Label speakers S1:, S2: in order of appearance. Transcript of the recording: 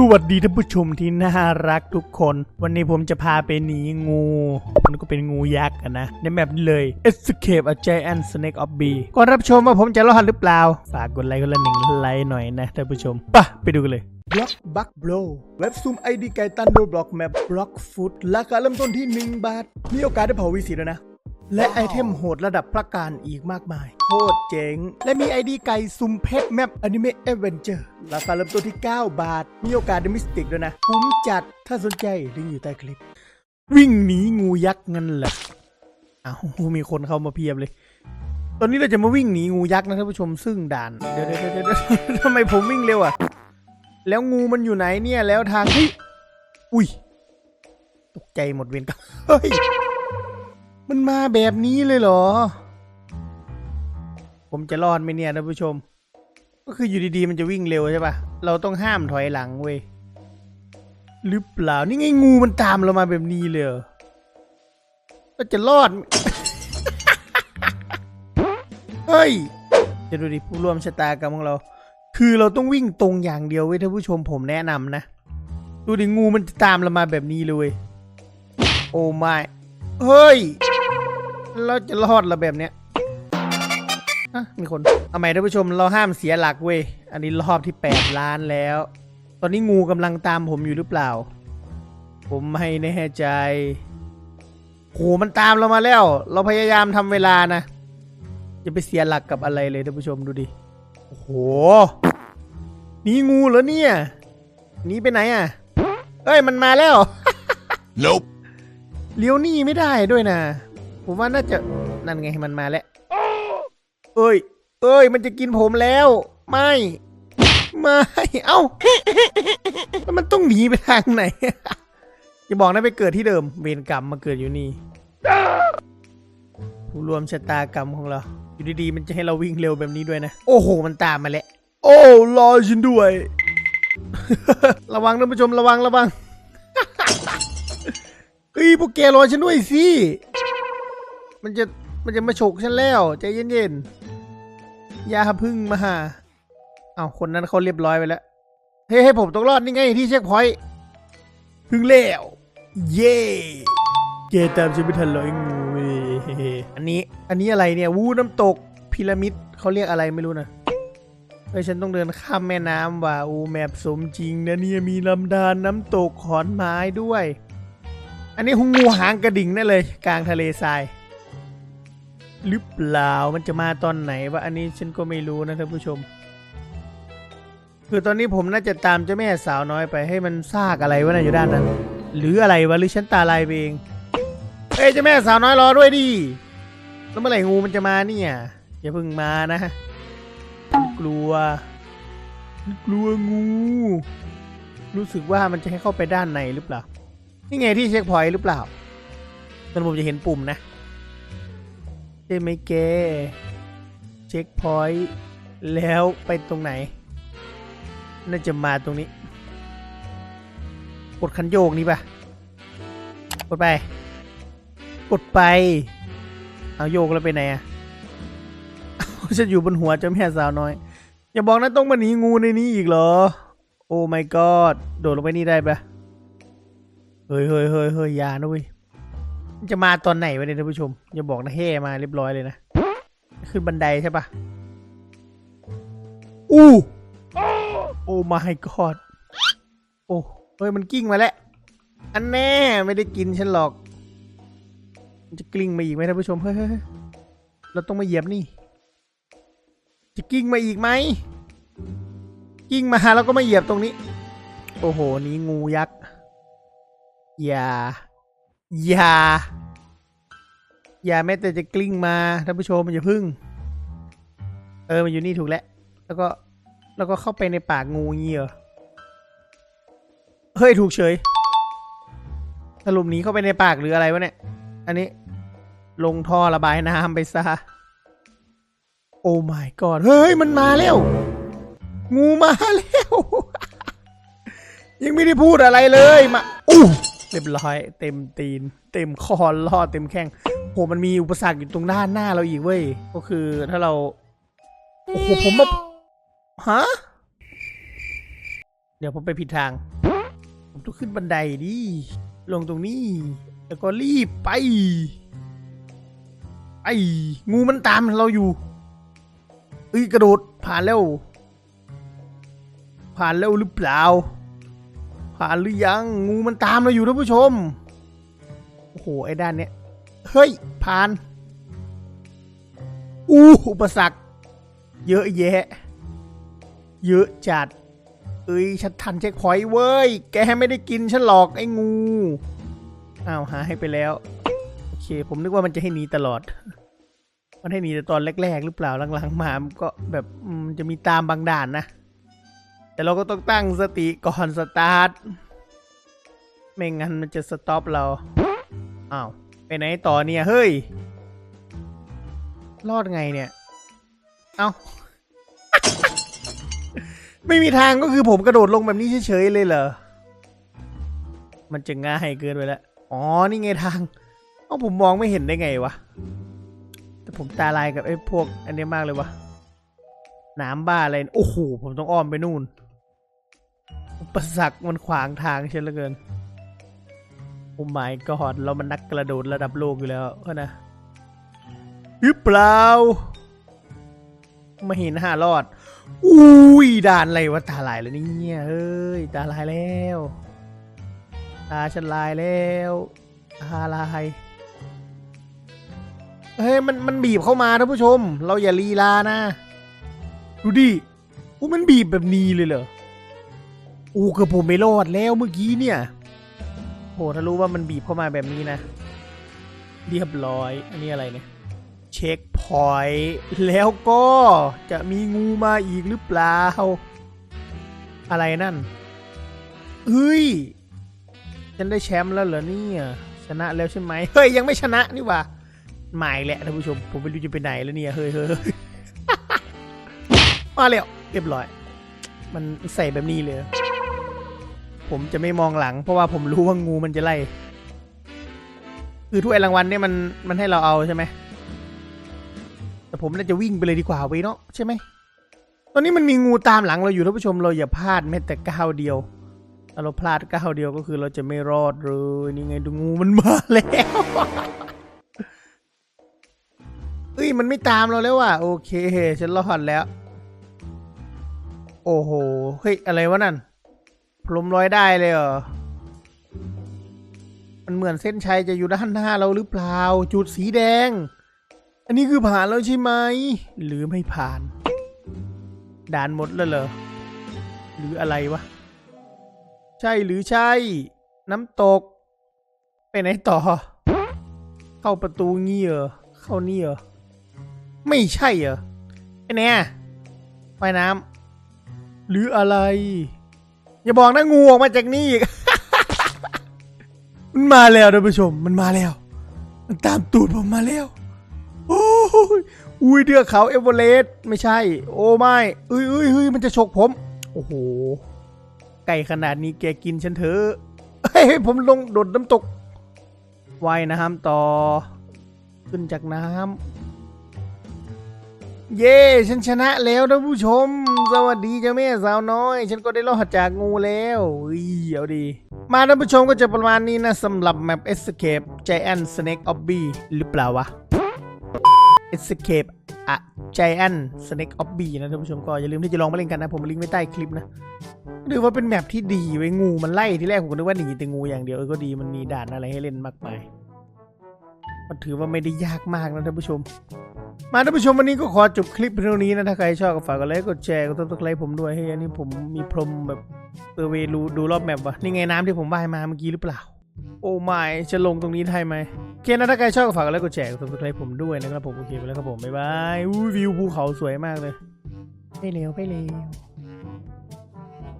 S1: สวัสดีท่านผู้ชมที่น่ารักทุกคน วันนี้ผมจะพาไปหนีงู มันก็เป็นงูยักษ์นะ ในแบบนี้เลย Escape a Giant Snake of B ก่อนรับชมว่าผมจะรอดหรือเปล่า ฝากกดไลค์คนละหนึ่งไลค์หน่อยนะท่านผู้ชมปะไปดูกันเลยบล็อกบักโบรเว็บซูมไอดีไกตันโดบล็อกแมปบล็อกฟุตราคาเริ่มต้นที่ 1 บาท มีโอกาสได้เผาวีสีแล้วนะ และไอเทมโหดระดับพระการอีกมากมาย โคตรเจ๋ง และมีไอดีไก่ซุมเพชรแมปอนิเมะเอเวนเจอร์ราคาเริ่มต้นที่ 9 บาท มีโอกาสได้มิสติกด้วยนะคุ้มจัดถ้าสนใจลิงก์อยู่ใต้คลิป วิ่งหนีงูยักษ์งั้นเหรออ้าวมีคนเข้ามาเพียบเลย ตอนนี้เราจะมาวิ่งหนีงูยักษ์นะท่านผู้ชมซึ่งด่านเดี๋ยวเดี๋ยวเดี๋ยวเดี๋ยวทำไมผมวิ่งเร็วอะแล้วงูมันอยู่ไหนเนี่ยแล้วทางเฮ้ยอุ้ยตกใจหมดเวรกันเฮ้ย มันมาแบบนี้เลยเหรอ ผมจะรอดไหมเนี่ยท่านผู้ชม ก็คืออยู่ดีๆมันจะวิ่งเร็วใช่ปะเราต้องห้ามถอยหลังเว้ยหรือเปล่านี่ไงงูมันตามเรามาแบบนี้เลยเราจะรอด เฮ้ยจะดูดิผู้ร่วมชะตากรรมของเรา คือเราต้องวิ่งตรงอย่างเดียวเว้ยท่านผู้ชมผมแนะนำนะ ดูดิงูมันจะตามเรามาแบบนี้เลยเว้ยโอ้ไม่เฮ้ย เราจะรอดเราแบบเนี้ยอะมีคนทำไมท่านผู้ชมเราห้ามเสียหลักเว้ย อันนี้รอบที่ 8 ล้านแล้ว ตอนนี้งูกำลังตามผมอยู่หรือเปล่า ผมไม่แน่ใจโหมันตามเรามาแล้ว เราพยายามทำเวลานะจะไปเสียหลักกับอะไรเลยท่านผู้ชมดูดิโอ้โหหนี่งูเหรอเนี่ยหนีไปไหนอะ เอ้ยมันมาแล้ว
S2: Nope.
S1: เลี้ยวหนี่ไม่ได้ด้วยนะ ผมว่าน่าจะนั่นไงมันมาแล้ว เอ้ย เอ้ย มันจะกินผมแล้ว ไม่ ไม่ เอ้าแล้วมันต้องหนีไปทางไหน อย่าบอกนะไปเกิดที่เดิม เวรกรรมมาเกิดอยู่นี่ผู้รวมชะตากรรมของเรา อยู่ดีๆ มันจะให้เราวิ่งเร็วแบบนี้ด้วยนะ โอ้โห มันตามมาแล้ว โอ้รอฉันด้วย ระวังท่านผู้ชมระวังระวังเฮ้ยพวกแกรอฉันด้วยสิ มันจะมันจะมาฉกฉันแล้วใจเย็นๆยาพึ่งมาหาเอาวคนนั้นเขาเรียบร้อยไปแล้วเฮ้ให้ผมต้องรอดนี่ไงที่เช็คพอยต์ถึงแล้วเย่เกตามฉันไม่ทันเลยงูอันนี้อันนี้อะไรเนี่ยวูน้ำตกพีระมิดเขาเรียกอะไรไม่รู้นะเฮ้ยฉันต้องเดินข้ามแม่น้ำว่ะอูแมปสมจริงนะเนี่ยมีลำธารน้ำตกขอนไม้ด้วย อันนี้หงูหางกระดิ่งนั่นเลย กลางทะเลทราย หรือเปล่ามันจะมาตอนไหนวะอันนี้ฉันก็ไม่รู้นะท่านผู้ชม คือตอนนี้ผมน่าจะตามเจ้าแม่สาวน้อยไปให้มันซากอะไรวะนะอยู่ด้านนั้น หรืออะไรวะหรือฉันตาลายเองเฮ้เจ้าแม่สาวน้อยรอด้วยดิแล้วเมื่อไหร่งูมันจะมาเนี่ยอย่าเพิ่งมานะกลัว กลัวงู รู้สึกว่ามันจะให้เข้าไปด้านในหรือเปล่า นี่ไงที่เช็คพอยต์หรือเปล่าตอนผมจะเห็นปุ่มนะ ใช่ไหมแก เช็คพอยต์แล้วไปตรงไหน น่าจะมาตรงนี้ กดคันโยกนี้ปะกดไป กดไป เอาโยกแล้วไปไหนอะฉันอยู่บนหัวเจ้าแม่สาวน้อย อย่าบอกนะต้องมาหนีงูในนี้อีกเหรอ โอ้ my god โดดลงไปนี่ได้ปะเฮ้ยเฮ้ยเฮ้ยเฮ้ยยานะเว้ย จะมาตอนไหนวะเนี่ยท่านผู้ชม อย่าบอกนะเฮ่มาเรียบร้อยเลยนะ ขึ้นบันไดใช่ปะอู้โอ้ my god โอ้เฮ้ยมันกิ้งมาแล้ว อันแน่ไม่ได้กินฉันหรอก มันจะกลิ้งมาอีกไหมท่านผู้ชม เฮ้ยเราต้องมาเหยียบนี่ จะกิ้งมาอีกไหม กิ้งมาแล้วก็มาเหยียบตรงนี้ โอ้โห นี่งูยักษ์ อย่า อย่า อย่าแม้แต่จะกลิ้งมาท่านผู้ชมอย่าพึ่ง เออมันอยู่นี่ถูกแล้ว แล้วก็แล้วก็เข้าไปในปากงูเงี้ยเฮ้ยถูกเฉยสรุปหนีเข้าไปในปากหรืออะไรวะเนี่ย อันนี้ ลงท่อระบายน้ำไปซะ โอ้ my god เฮ้ยมันมาแล้ว งูมาแล้ว ยังไม่ได้พูดอะไรเลยมาอู้ เรียบร้อย เต็มตีน เต็มคอล่อเต็มแข้งโหมันมีอุปสรรคอยู่ตรงด้านหน้าเราอีกเว้ย ก็คือถ้าเรา โอ้โหผมแบบฮะ เดี๋ยวผมไปผิดทาง ผมต้องขึ้นบันไดดิ ลงตรงนี้ แล้วก็รีบไป ไอ้ งูมันตามเราอยู่เอ้ยกระโดดผ่านแล้ว ผ่านแล้วหรือเปล่า ผ่านหรือยังงูมันตามเราอยู่ท่านผู้ชม โอ้โหไอ้ด้านเนี้ยเฮ้ย ผ่าน อู้อุปสรรคเยอะแยะ เยอะจัด เอ้ยฉันทันเช็คพอยต์เว้ย แกไม่ได้กินฉันหรอกไอ้งูอ้าวหาให้ไปแล้ว โอเค ผมนึกว่ามันจะให้หนีตลอด มันให้หนีแต่ตอนแรก ๆ หรือเปล่าหลังๆมามันก็แบบจะมีตามบางด่านนะ แต่เราก็ต้องตั้งสติก่อนสตาร์ท ไม่งั้นมันจะสต็อปเรา อ้าว ไปไหนต่อเนี่ย เฮ้ย รอดไงเนี่ย เอ้า ไม่มีทางก็คือผมกระโดดลงแบบนี้เฉยๆเลยเหรอ มันจะง่ายเกินไปแล้ว อ๋อ นี่ไงทาง เอ้าผมมองไม่เห็นได้ไงวะ แต่ผมตาลายกับไอ้พวกอันนี้มากเลยวะน้ำบ้าอะไร โอ้โห ผมต้องอ้อมไปนู่น ปสรรคมันขวางทางเช่นเหลือเกิน โอ้ my god เรามันนักกระโดดระดับโลกอยู่แล้วนะหรือเปล่าไม่เห็นห้ารอด อุ้ยด่านอะไรวะตาลายแล้วเนี่ยเฮ้ยตาลายแล้ว ตาฉันลายแล้วตาลายเฮ้ยมันมันบีบเข้ามาท่านผู้ชม เราอย่าลีลานะ ดูดิอู้มันบีบแบบนี้เลยเหรอ อู้คือผมไม่รอดแล้วเมื่อกี้เนี่ย โหถ้ารู้ว่ามันบีบเข้ามาแบบนี้นะ เรียบร้อย อันนี้อะไรเนี่ย เช็คพอยต์แล้วก็จะมีงูมาอีกหรือเปล่า อะไรนั่นเฮ้ย ฉันได้แชมป์แล้วเหรอเนี่ยชนะแล้วใช่ไหมเฮ้ยยังไม่ชนะนี่ว่าหมายแหละท่านผู้ชม ผมไม่รู้จะไปไหนแล้วเนี่ยเฮ้ยเฮ้ยเฮ้ยมาแล้วเรียบร้อย มันใส่แบบนี้เลย ผมจะไม่มองหลัง เพราะว่าผมรู้ว่างูมันจะไล่ คือถ้วยรางวัลเนี่ยมันมันให้เราเอาใช่ไหมแต่ผมน่าจะวิ่งไปเลยดีกว่าเว้เนาะใช่ไหม ตอนนี้มันมีงูตามหลังเราอยู่ท่านผู้ชมเราอย่าพลาดแม้แต่ก้าวเดียวถ้าเราพลาดก้าวเดียวก็คือเราจะไม่รอดเลยนี่ไงดูงูมันมาแล้วเอ้ยมันไม่ตามเราแล้วว่ะโอเคฉันรอดแล้ว โอ้โหเฮ้ยอะไรวะนั่น พรมร้อยได้เลยเหรอ มันเหมือนเส้นชัยจะอยู่ด้านหน้าเราหรือเปล่า จุดสีแดง อันนี้คือผ่านแล้วใช่ไหม หรือไม่ผ่าน ด่านหมดแล้วเหรอ หรืออะไรวะ ใช่หรือใช่ น้ำตก ไปไหนต่อ เข้าประตูงี้เหรอ เข้านี่เหรอ ไม่ใช่เหรอไอ้เนี่ยว่ายน้ำหรืออะไร อย่าบอกนะงูออกมาจากนี่อีก มันมาแล้วท่านผู้ชม มันมาแล้ว มันตามตูดผมมาแล้ว โอ้ยอุ้ยเดือกเขาเอเวอเรสต์ไม่ใช่ โอ้ไม่เอ้ยเอ้ยเฮ้ยมันจะฉกผม โอ้โห ไก่ขนาดนี้แกกินฉันเถอะเฮ้ยผมลงโดดน้ำตกว่ายน้ำต่อ ขึ้นจากน้ำ เย้ฉันชนะแล้วท่านผู้ชม สวัสดีเจ้าแม่สาวน้อย ฉันก็ได้รอดจากงูแล้วอุ้ยเอาดี มาท่านผู้ชมก็จะประมาณนี้นะสำหรับแมป Escape Giant Snake Obby หรือเปล่าวะ Escape อะ Giant Snake Obby นะท่านผู้ชมก็อย่าลืมที่จะลองมาเล่นกันนะ ผมลิงก์ไว้ใต้คลิปนะถือว่าเป็นแมปที่ดีไว้งูมันไล่ที่แรกผมก็นึกว่าหนีแต่งูอย่างเดียวเออก็ดีมันมีด่านอะไรให้เล่นมากมายก็ถือว่าไม่ได้ยากมากนะท่านผู้ชม มาท่านผู้ชมวันนี้ก็ขอจบคลิปเพียงเท่านี้นะ ถ้าใครชอบก็ฝากกดไลค์กดแชร์กดติดตามผมด้วยให้ยอันนี้ผมมีพรมแบบเออเวรูดูรอบแมปวะนี่ไงน้ำที่ผมว่ายมาเมื่อกี้หรือเปล่า โอ้ไม่จะลงตรงนี้ได้ไหมโอเคนะถ้าใครชอบก็ฝากกดไลค์กดแชร์กดติดตามผมด้วยนะครับผมโอเคไปแล้วครับผมบ๊ายบายอู้วิวภูเขาสวยมากเลย ไปเร็วไปเร็ว